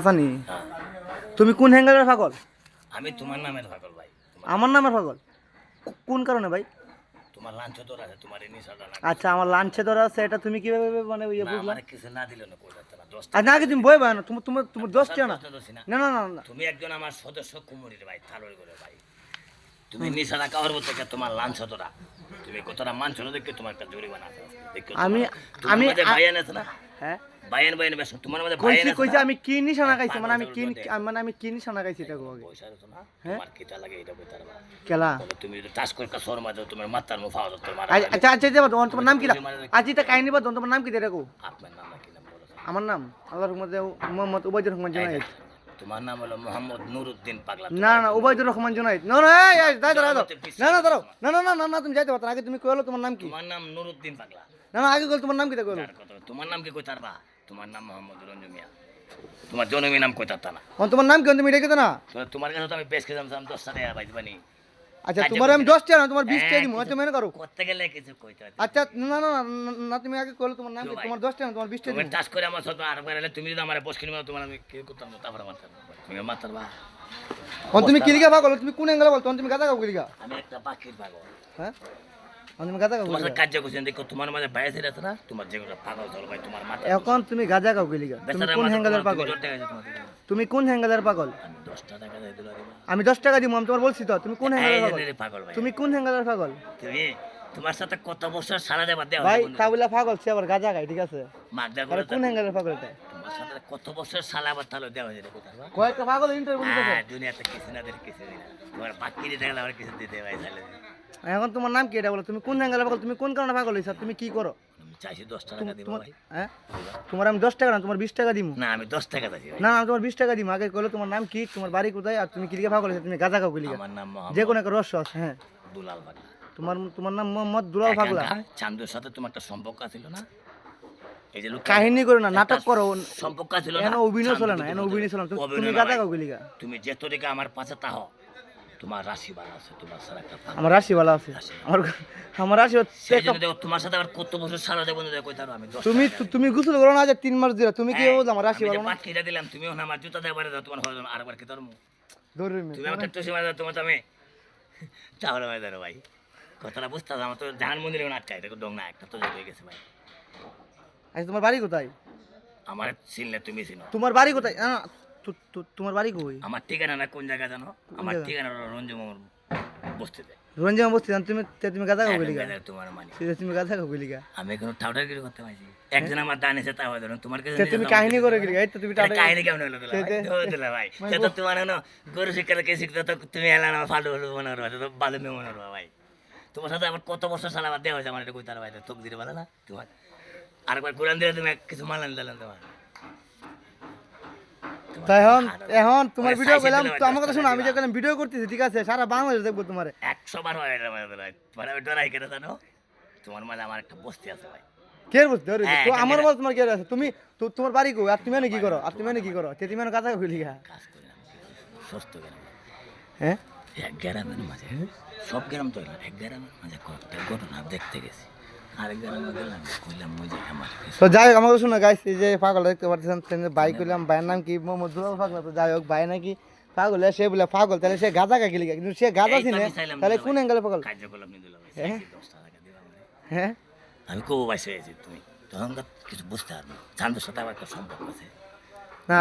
হাসানি হ্যাঁ। তুমি কোন হ্যাঙ্গেলের পাগল? আমি তোমার নামের পাগল ভাই। আমার নামের পাগল? কোন কারণে ভাই? তোমার লাঞ্চ তোর আছে তোমার এই নিশাটা না আচ্ছা আমার লাঞ্চে ধরা আছে এটা তুমি কীভাবে মানে ইয়ে বুঝলা? আমার কিছু না দিল না কই যাচ্ছে না দশটা আর না আগে তুমি বই না তুমি তোমার তোমার দোষ ছিল না। না। না না তুমি একজন আমার সদস্য কুমুরির ভাই থালোর করে ভাই। তুমি নিশাটা কাবার থেকে তোমার লাঞ্চ তোরা তুমি কতটা মানছ না দেখে তোমার একটা জরিমানা আছে। আমি- আমি- ভাইয়ান আছে না? হ্যাঁ? ভাইয়ান ভাইয়ান বেশ তোমার মধ্যে কইছি কইছি আমি কি নিশানা খাইছি মানে আমি কি মানে আমি কি নিশানা খাইছি এটা পয়সা না? হ্যাঁ? তোমার কিটা লাগে এটা বলতে কেলা? তুমি যদি সর মাঝে তোমার মাথার মুখ ফাওয়া তোমার আচ্ছা আচ্ছা আচ্ছা যাব তোমার নাম কি আজ এটা কাহিনী তোমার নাম কি এটা কো আপনার নাম কি নাম বলো? আমার নাম? আল্লাহর মধ্যে মোহাম্মদ উবাইদুর রহমান তোমার নাম হলো মোহাম্মদ নুরুদ্দিন পাগলা। না না উবাইদুর রহমান জুনাইদ। না না এই দাঁড়াও না না দাঁড়াও। না না না না তুমি যাইতে পারো। আগে তুমি কইলো তোমার নাম কি? তোমার নাম নুরুদ্দিন পাগলা। না না আগে কইলো তোমার নাম কি তা কইলো তোমার নাম কি কই তারবা তোমার নাম মোহাম্মদ রঞ্জু মিয়া তোমার জনমী নাম কই তারতা না। কোন তোমার নাম কি তুমি এটা না? তোমার কাছে তো আমি বেশ খেলাম আমি দশটা টাকা পাইতে পারি আচ্ছা তোমার আমি দশ টাকা তোমার বিশ টাকা দিব তুমি মনে করো। করতে গেলে কিছু কইতে আচ্ছা না না না, তুমি আগে কইলো তোমার নাম। তোমার দশ টাকা তোমার বিশ টাকা তুমি টাচ করে আমার সাথে আর একবার তুমি যদি আমার বস কিনে তোমার আমি কি করতাম তারপরে মারতাম তুমি মারতাম বা তুমি কি লিখা পাগল তুমি কোন অ্যাঙ্গেলে বল তুমি গাদা কাউ লিখা আমি একটা পাখির পাগল। হ্যাঁ? তখন তুমি গাদা তোমার সাথে করছেন দেখো তোমার মাঝে বাইরে ছিল আছে না তোমার যেগুলো পাগল চল ভাই তোমার মাথা এখন তুমি গাজা লিখা তুমি কোন হ্যাঙ্গেলের পাগল? দিতে। তুমি কোন হ্যাঙ্গেলের আমি। আমি দশ টাকা দিব আমি তোমার বলছি তো তুমি কোন হ্যাঙ্গেলের পাগল? তুমি কোন হ্যাঙ্গেলের পাগল? তুমি তোমার সাথে কত বছর সারা দেবার দেওয়া ভাই তাবলা পাগল সে আবার গাজা ঠিক আছে? মাগদা করে কোন হ্যাঙ্গেলের পাগল এটা? কত বছর সালা দেওয়া যায় কয়েকটা পাগল ইন্টারভিউ দিতেছে। হ্যাঁ দুনিয়াতে কিছু না কিছু না তোমার বাকি দিতে গেলে আবার কিছু দিতে ভাই তাহলে। এখন তোমার নাম কি এটা বলো? তুমি কোন হ্যাঙ্গেলের পাগল? তুমি কোন কারণে পাগল হইছ তুমি কি করো? আমি চাইছি দশ টাকা দিব ভাই। হ্যাঁ? তোমার আমি দশ টাকা না তোমার বিশ টাকা দিব না আমি দশ টাকা না না তোমার বিশ টাকা দিব আগে কইলো তোমার নাম কি তোমার বাড়ি কোথায় আর তুমি তুমি গাজা কাউ লিখা আমার নাম যে কোনো একটা আছে হ্যাঁ। দুলাল পাগলা। তোমার তোমার নাম মোহাম্মদ দুলাল পাগলা। চান্দুর সাথে তোমার একটা সম্পর্ক ছিল না? এই যে কাহিনী করো না নাটক করো। সম্পর্ক ছিল না এন অভিনয় চলে না এন অভিনয় চলে না। তুমি- গাজা। কাউ লিখা তুমি যে তরিকা আমার পাশে তাহ। তোমার রাশি ভালো আছে তোমার সারা একটা আমার রাশি ভালো আছে আমার আমার রাশি তোমার সাথে আবার কত বছর সারা কইতে পারো আমি তুমি তুমি গোসল করো না যে তিন মাস দিলা তুমি কি হ্যাঁ, বলছো আমার রাশি ভালো না? পাটকিটা দিলাম তুমিও না আমার জুতা পারে দাও, তোমার হলো না, আরেকবার কি ধরবো ধরে তুমি আমাকে টুসি মারা দাও, তোমার আমি তাহলে ভাই ধরো ভাই। কথাটা বুঝতে আমার তো জাহান মন্দিরে আটকাই দেখো ডং না একটা তো হয়ে গেছে ভাই। আচ্ছা তোমার বাড়ি কোথায়? আমার চিনলে তুমি চিনো। তোমার বাড়ি কোথায়? তোমার বাড়ি কই? আমার ঠিকানা না কোন জায়গা জানো? আমার ঠিকানা হলো রঞ্জু মামার বস্তিতে। রঞ্জিমা বস্তি জান তুমি তুমি গাদা লিখা একদম তোমার মানি তুমি গাদা কাউ লিখা আমি কোনো ঠাউটার কিছু করতে পারছি। একজন আমার দান এসে তা হয় ধরুন তোমার কাছে তুমি কাহিনী করে লিখা এই তো তুমি টাটা কাহিনী কেমন হলো দিলা ভাই? সে তো তোমার হলো গরু শিক্ষালে কে শিখতে তো তুমি এলা না ফালতু ফালতু মনে করবা তো ভালো মেয়ে মনে করবা ভাই। তোমার সাথে আবার কত বছর সালা বাদ দেওয়া হয়েছে আমার এটা কইতার ভাই তোক দিতে পারে না তোমার। আরেকবার কোরআন দিলে তুমি কিছু মানলাম দিলাম তোমার। তো এখন এখন তোমার ভিডিও সাইজে তো আমার কথা শোনো আমি। যখন ভিডিও করতেছি ঠিক আছে? সারা বাংলাদেশ দেখব তোমার। একশো বার হয় ডরাই কেন জানো? তোমার মাঝে আমার একটা বস্তি আছে ভাই। কে পারো হ্যাঁ, তো আমার বল তোমার কে আছে? তুমি তো- তোমার বাড়ি কই? আর তুমি কি করো? আর তুমি কি করো? তে তুমি কাজ সুস্থ গ্রাম হ্যাঁ? এক গ্রামের মাঝে সব গ্রাম তো এক গ্রামের মাঝে কয়েকটা ঘটনা দেখতে গেছি। কইলাম তো যাই হোক আমাকে শোনো এই যে পাগল দেখতে পাচ্ছেন বাইক করলাম ভাইয়ের নাম কি? মোহাম্মদ দুলাল পাগলা তো যাই হোক ভাই নাকি পাগল সে বলে পাগল তাহলে সে গাদা কাকে লিখা? কিন্তু সে তো চিনে তাহলে কোন। অ্যাঙ্গেলে পাগল। হ্যাঁ? হ্যাঁ? আমি খুব হয়েছি তুমি। তখন কিছু বুঝতে পারব চান্দুর সাথে আমার সম্পর্ক আছে। না